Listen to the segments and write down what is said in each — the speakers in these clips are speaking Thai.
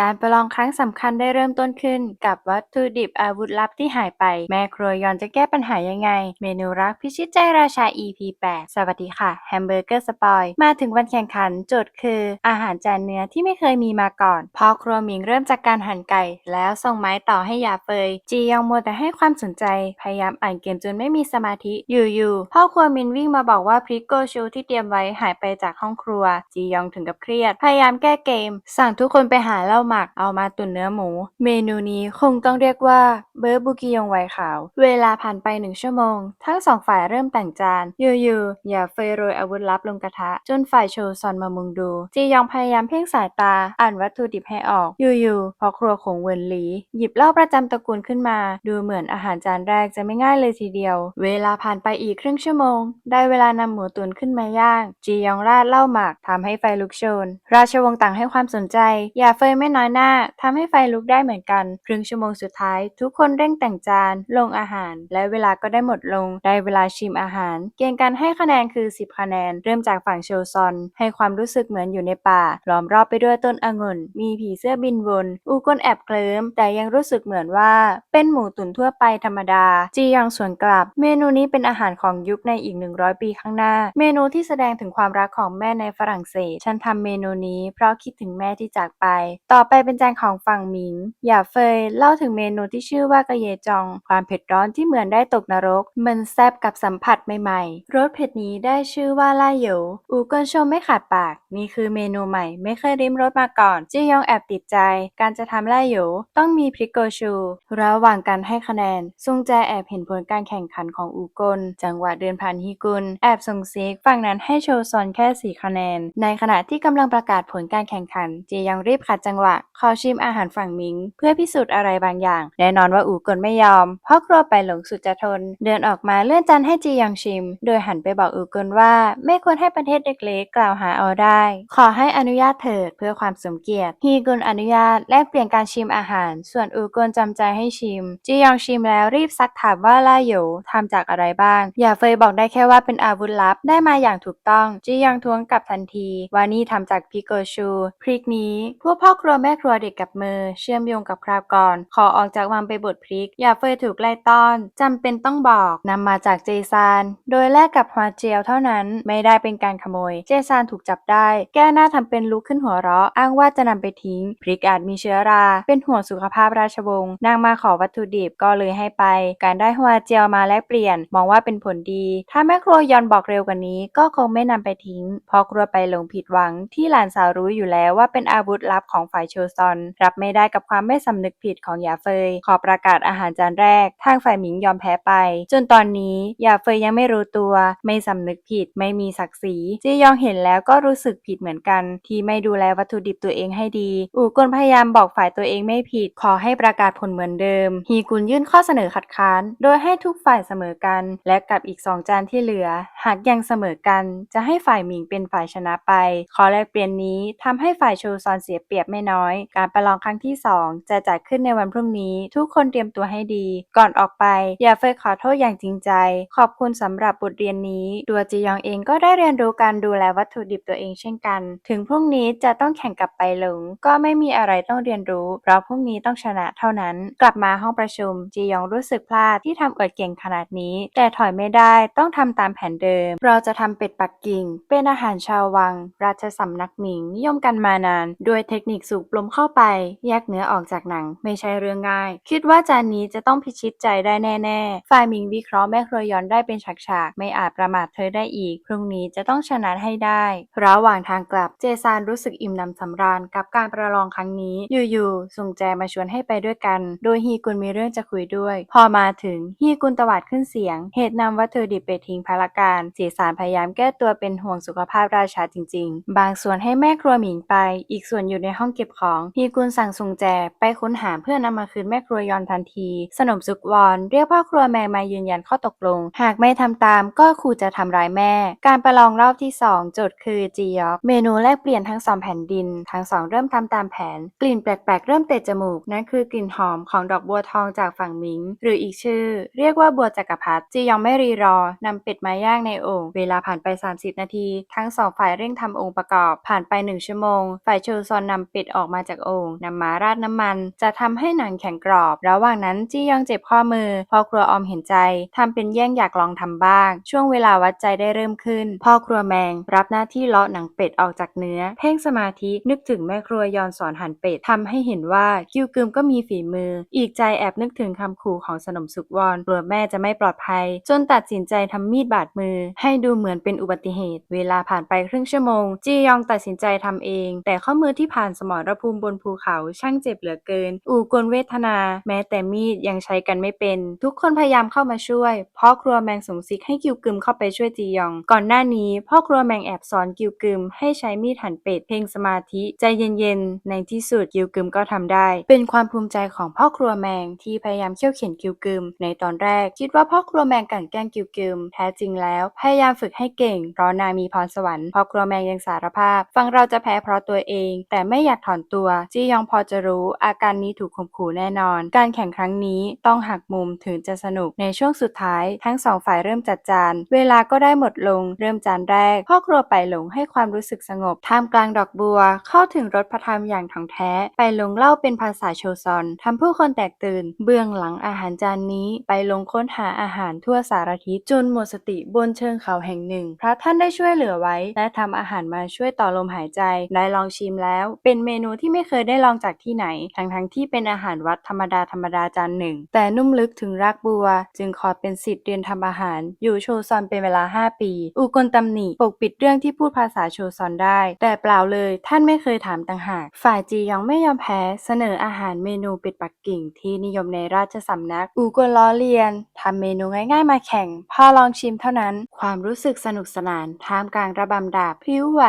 การประลองครั้งสำคัญได้เริ่มต้นขึ้น กับวัตถุดิบอาวุธลับที่หายไป แม่ครัวยอนจะแก้ปัญหายังไง เมนูรักพิชิตใจราชา EP 8 สวัสดีค่ะแฮมเบอร์เกอร์สปอยมาถึงวันแข่งขันโจทย์คือ อาหารจานเนื้อที่ไม่เคยมีมาก่อน พอครัวหมิงเริ่มจากการหั่นไก่ แล้วส่งไม้ต่อให้ยาเฟย จียองมัวแต่ให้ความสนใจ พยายามอ่านเกมจนไม่มีสมาธิอยู่ๆพ่อครัวมินวิ่งมาบอกว่าพริกโกชูที่เตรียมไว้หายไปจากห้องครัว จียองถึงกับเครียด พยายามแก้เกม สั่งทุกคนไปหาเหล้าหมักเอามาตุ๋นเนื้อหมู เมนูนี้คงต้องเรียกว่าเบอร์บุกิยงไวขาว เวลาผ่านไปหนึ่งชั่วโมง ทั้งสองฝ่ายเริ่มแต่งจานยู่ๆอย่าเฟยโรยอาวุธลับลงกระทะ จนฝ่ายโชซอนมามุงดู จียองพยายามเพ่งสายตา อ่านวัตถุดิบให้ออกยู่ๆพอครัวของเวินหลี หยิบเหล้าประจำตระกูลขึ้นมา ดูเหมือนอาหารจานแรกจะไม่ง่ายเลยทีเดียว เวลาผ่านไปอีกครึ่งชั่วโมง ได้เวลานำหมูตุ๋นขึ้นมาย่าง จียองราดเหล้าหมักทำให้ไฟลุกโชน ราชวงศ์ต่างให้ความสนใจ อย่าเฟยไม่น้อยหน้าทำให้ไฟลุกได้เหมือนกันครึ่งชั่วโมงสุดท้าย ทุกคนเร่งแต่งจาน ลงอาหาร และเวลาก็ได้หมดลง ได้เวลาชิมอาหาร เกณฑ์การให้คะแนนคือ 10 คะแนน เริ่มจากฝั่งโชซอน ให้ความรู้สึกเหมือนอยู่ในป่า ล้อมรอบไปด้วยต้นองุ่น มีผีเสื้อบินวน อูกนแอบเคลิ้ม แต่ยังรู้สึกเหมือนว่า เป็นหมูตุ๋นทั่วไปธรรมดา จียังสวนกลับ เมนูนี้เป็นอาหารของยุคในอีก 100 ปีข้างหน้า เมนูที่แสดงถึงความรักของแม่ในฝรั่งเศส ฉันทำเมนูนี้เพราะคิดถึงแม่ที่จากไป ต่อไปเป็นจานของฝั่งหมิงอย่าเฟยเล่าถึงเมนูที่ชื่อว่ากะเยจอง ความเผ็ดร้อนที่เหมือนได้ตกนรก มันแซบกับสัมผัสใหม่ๆ รสเผ็ดนี้ได้ชื่อว่าล่าเหยวอูเกินชมไม่ขาดปาก นี่คือเมนูใหม่ ไม่เคยริมรสมาก่อนจียองแอบติดใจ การจะทำล่าเหยวต้องมีพริกโกชู ระหว่างการให้คะแนนซุงแจแอบเห็นผลการแข่งขันของอูกนจังหวะเดินผ่านฮีกุนแอบส่งซิกฝั่งนั้นให้โชซอนแค่4คะแนน ในขณะที่กำลังประกาศผลการแข่งขันจียองรีบขัดจังหวะขอชิมอาหารฝั่งมิง เพื่อพิสูจน์อะไรบางอย่าง แน่นอนว่าอูกนไม่ยอม เพราะครัวไปหลงสุดจะทน เดินออกมาเลื่อนจานให้จียองชิม โดยหันไปบอกอูกนว่า ไม่ควรให้ประเทศเล็กๆกล่าวหาเอาได้ ขอให้อนุญาตเถิดเพื่อความสมเกียรติฮีกุนอนุญาตแลกเปลี่ยนการชิมอาหาร ส่วนอูกนจำใจให้ชิม จียองชิมแล้วรีบซักถามว่าล่าโยวทำจากอะไรบ้าง อย่าเฟยบอกได้แค่ว่าเป็นอาวุธลับได้มาอย่างถูกต้อง จียองท้วงกลับทันทีว่านี่ทำจากพิโกชูพริกนี้พวกพ่อครัวแม่ครัวเด็กกับมือ เชื่อมโยงกับคราวก่อน ขอออกจากวังไปบดพริก อย่าเฟยถูกไล่ต้อน จำเป็นต้องบอกนำมาจากเจซาน โดยแลกกับฮวาเจียวเท่านั้นไม่ได้เป็นการขโมย เจซานถูกจับได้ แก้หน้าทำเป็นลุกขึ้นหัวเราะ อ้างว่าจะนำไปทิ้ง พริกอาจมีเชื้อรา เป็นห่วงสุขภาพราชวงศ์นางมาขอวัตถุดิบก็เลยให้ไป การได้ฮวาเจียวมาแลกเปลี่ยน มองว่าเป็นผลดี ถ้าแม่ครัวยอนบอกเร็วกว่านี้ ก็คงไม่นำไปทิ้งพราะครัวไปหลงผิดหวังที่หลานสาวรู้อยู่แล้วว่าเป็นอาวุธลับของฝ่ายโชซอน รับไม่ได้กับความไม่สำนึกผิดของหยาเฟย ขอประกาศอาหารจานแรก ทางฝ่ายหมิงยอมแพ้ไป จนตอนนี้หยาเฟยยังไม่รู้ตัว ไม่สำนึกผิด ไม่มีศักดิ์ศรีจียองเห็นแล้วก็รู้สึกผิดเหมือนกัน ที่ไม่ดูแลวัตถุดิบตัวเองให้ดี อู่กนพยายามบอกฝ่ายตัวเองไม่ผิด ขอให้ประกาศผลเหมือนเดิม ฮีกุนยื่นข้อเสนอคัดค้าน โดยให้ทุกฝ่ายเสมอกัน และกับอีกสองจานที่เหลือ หากยังเสมอกัน จะให้ฝ่ายหมิงเป็นฝ่ายชนะไป ขอแลกเปลี่ยนนี้ทำให้ฝ่ายโชซอนเสียเปรียบไม่น้อยการประลองครั้งที่ 2 จะจัดขึ้นในวันพรุ่งนี้ ทุกคนเตรียมตัวให้ดี ก่อนออกไป อย่าเฟยขอโทษอย่างจริงใจ ขอบคุณสำหรับบทเรียนนี้ตัวจียองเองก็ได้เรียนรู้การดูแลวัตถุดิบตัวเองเช่นกัน ถึงพรุ่งนี้จะต้องแข่งกับไปหลง ก็ไม่มีอะไรต้องเรียนรู้ เพราะพรุ่งนี้ต้องชนะเท่านั้น กลับมาห้องประชุม จียองรู้สึกพลาดที่ทำเอิดเก่งขนาดนี้ แต่ถอยไม่ได้ต้องทำตามแผนเดิม เราจะทำเป็ดปักกิ่ง เป็นอาหารชาววัง ราชสำนักหมิงนิยมกันมานาน ด้วยเทคนิคสูบลมเข้าไป แยกเนื้อออกจากหนัง ไม่ใช่เรื่องง่าย คิดว่าจานนี้จะต้องพิชิตใจได้แน่ๆ ฝ่ายมิงวิเคราะห์แม่ครัวยอนได้เป็นฉากๆ ไม่อาจประมาทเธอได้อีก พรุ่งนี้จะต้องชนะให้ได้ ระหว่างทางกลับเจซานรู้สึกอิ่มหนำสำราญกับการประลองครั้งนี้ อยู่ๆส่งแจมาชวนให้ไปด้วยกัน โดยฮีกุนมีเรื่องจะคุยด้วย พอมาถึงฮีกุนตวาดขึ้นเสียง เหตุนำวัตถุดิบไปทิ้งพละการเจซานพยายามแก้ตัวเป็นห่วงสุขภาพราชาจริง ๆ บางส่วนให้แม่ครัวหมิงไป อีกส่วนอยู่ในห้องเก็บของฮีกุนสั่งซุงแจไปค้นหาเพื่อนำมาคืนแม่ครัวยอนทันที สนมสุกวอน เรียกพ่อครัวแมงมายืนยันข้อตกลง หากไม่ทำตามก็ขู่จะทำร้ายแม่ การประลองรอบที่ 2 โจทย์คือจียอกเมนูแลกเปลี่ยนทั้งสองแผ่นดิน ทั้งสองเริ่มทำตามแผน กลิ่นแปลกๆ เริ่มเตะจมูก นั่นคือกลิ่นหอมของดอกบัวทองจากฝั่งหมิง หรืออีกชื่อ เรียกว่าบัวจักรพรรดิจียองไม่รีรอนำเป็ดมาย่างในโอ่งเวลาผ่านไป 30 นาที ทั้งสองฝ่ายเร่งทำองค์ประกอบผ่านไป1ชั่วโมง ฝ่ายโชซอนนำเป็ดออกอกมาจากโอ่งนำมาราดน้ำมัน จะทำให้หนังแข็งกรอบ ระหว่างนั้นจี้ยองเจ็บข้อมือ พ่อครัวออมเห็นใจทำเป็นแย่งอยากลองทำบ้าง ช่วงเวลาวัดใจได้เริ่มขึ้น พ่อครัวแมง รับหน้าที่เลาะหนังเป็ดออกจากเนื้อ เพ่งสมาธินึกถึงแม่ครัวยอนสอนหั่นเป็ดทำให้เห็นว่ากิวกึมก็มีฝีมือ อีกใจแอบนึกถึงคำขู่ของสนมสุกวอนกลัวแม่จะไม่ปลอดภัย จนตัดสินใจทำมีดบาดมือ ให้ดูเหมือนเป็นอุบัติเหตุ เวลาผ่านไปครึ่งชั่วโมง จียองตัดสินใจทำเอง แต่ข้อมือที่ผ่านสมอรภูมิบนภูเขาช่างเจ็บเหลือเกิน อู่กลเวทนา แม้แต่มีดยังใช้กันไม่เป็น ทุกคนพยายามเข้ามาช่วย พ่อครัวแมงสงซิกให้กิวกึมเข้าไปช่วยจียอง ก่อนหน้านี้ พ่อครัวแมงแอบสอนกิวกึมให้ใช้มีดหั่นเป็ด เพ่งสมาธิใจเย็นๆ ในที่สุดกิวกึมก็ทำได้ เป็นความภูมิใจของพ่อครัวแมงที่พยายามเขี่ยวเข็นกิวกึม ในตอนแรก คิดว่าพ่อครัวแมงกั่นแกล้งกิวกึมแท้จริงแล้ว พยายามฝึกให้เก่งเพราะนางมีพรสวรรค์พ่อครัวแมงยังสารภาพ ฟังเราจะแพ้เพราะตัวเอง แต่ไม่อยากถอนตัวจี้ยองพอจะรู้ อาการนี้ถูกข่มขู่แน่นอน การแข่งครั้งนี้ต้องหักมุมถึงจะสนุกในช่วงสุดท้าย ทั้งสองฝ่ายเริ่มจัดจาน เวลาก็ได้หมดลง เริ่มจานแรกพ่อครัวไปหลงให้ความรู้สึกสงบท่ามกลางดอกบัว เข้าถึงรสพระธรรมอย่างถ่องแท้ ไปหลงเล่าเป็นภาษาโชซอนทำผู้คนแตกตื่น เบื้องหลังอาหารจานนี้ ไปลงค้นหาอาหารทั่วสารทิศจนหมดสติบนเชิงเขาแห่งหนึ่ง พระท่านได้ช่วยเหลือไว้ และทำอาหารมาช่วยต่อลมหายใจ ได้ลองชิมแล้ว เป็นเมนูที่ไม่เคยได้ลองจากที่ไหน ทั้งทั้งๆที่เป็นอาหารวัดธรรมดาธรรมดาจานหนึ่ง แต่นุ่มลึกถึงรากบัว จึงขอเป็นสิทธิ์เรียนทำอาหาร อยู่โชซอนเป็นเวลา 5 ปีอูกลตำหนิปกปิดเรื่องที่พูดภาษาโชซอนได้ แต่เปล่าเลย ท่านไม่เคยถามต่างหาก ฝ่ายจียองไม่ยอมแพ้ เสนออาหารเมนูเป็ดปักกิ่ง ที่นิยมในราชสำนัก อูกลล้อเลียนทำเมนูง่ายๆมาแข่ง พอลองชิมเท่านั้น ความรู้สึกสนุกสนานท่ามกลางระบำดาบพิ้วไหว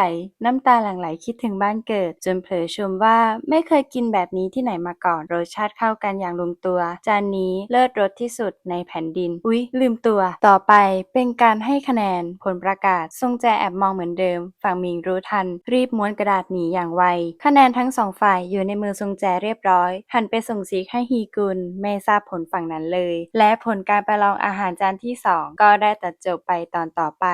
น้ำตาหลั่งไหลคิดถึงบ้านเกิด จนเผลอชมว่าไม่เคยกินแบบนี้ที่ไหนมาก่อนรสชาติเข้ากันอย่างลงตัว จานนี้เลิศรสที่สุดในแผ่นดิน อุ๊ย ลืมตัว ต่อไปเป็นการให้คะแนนผลประกาศทรงแจแอบมองเหมือนเดิม ฝั่งมิงรู้ทัน รีบม้วนกระดาษหนีอย่างไว คะแนนทั้งสองฝ่ายอยู่ในมือทรงแจเรียบร้อย หันไปส่งซีให้ฮีกุลไม่ทราบผลฝั่งนั้นเลย และผลการประลองอาหารจานที่สองก็ได้ตัดจบไปตอนต่อไป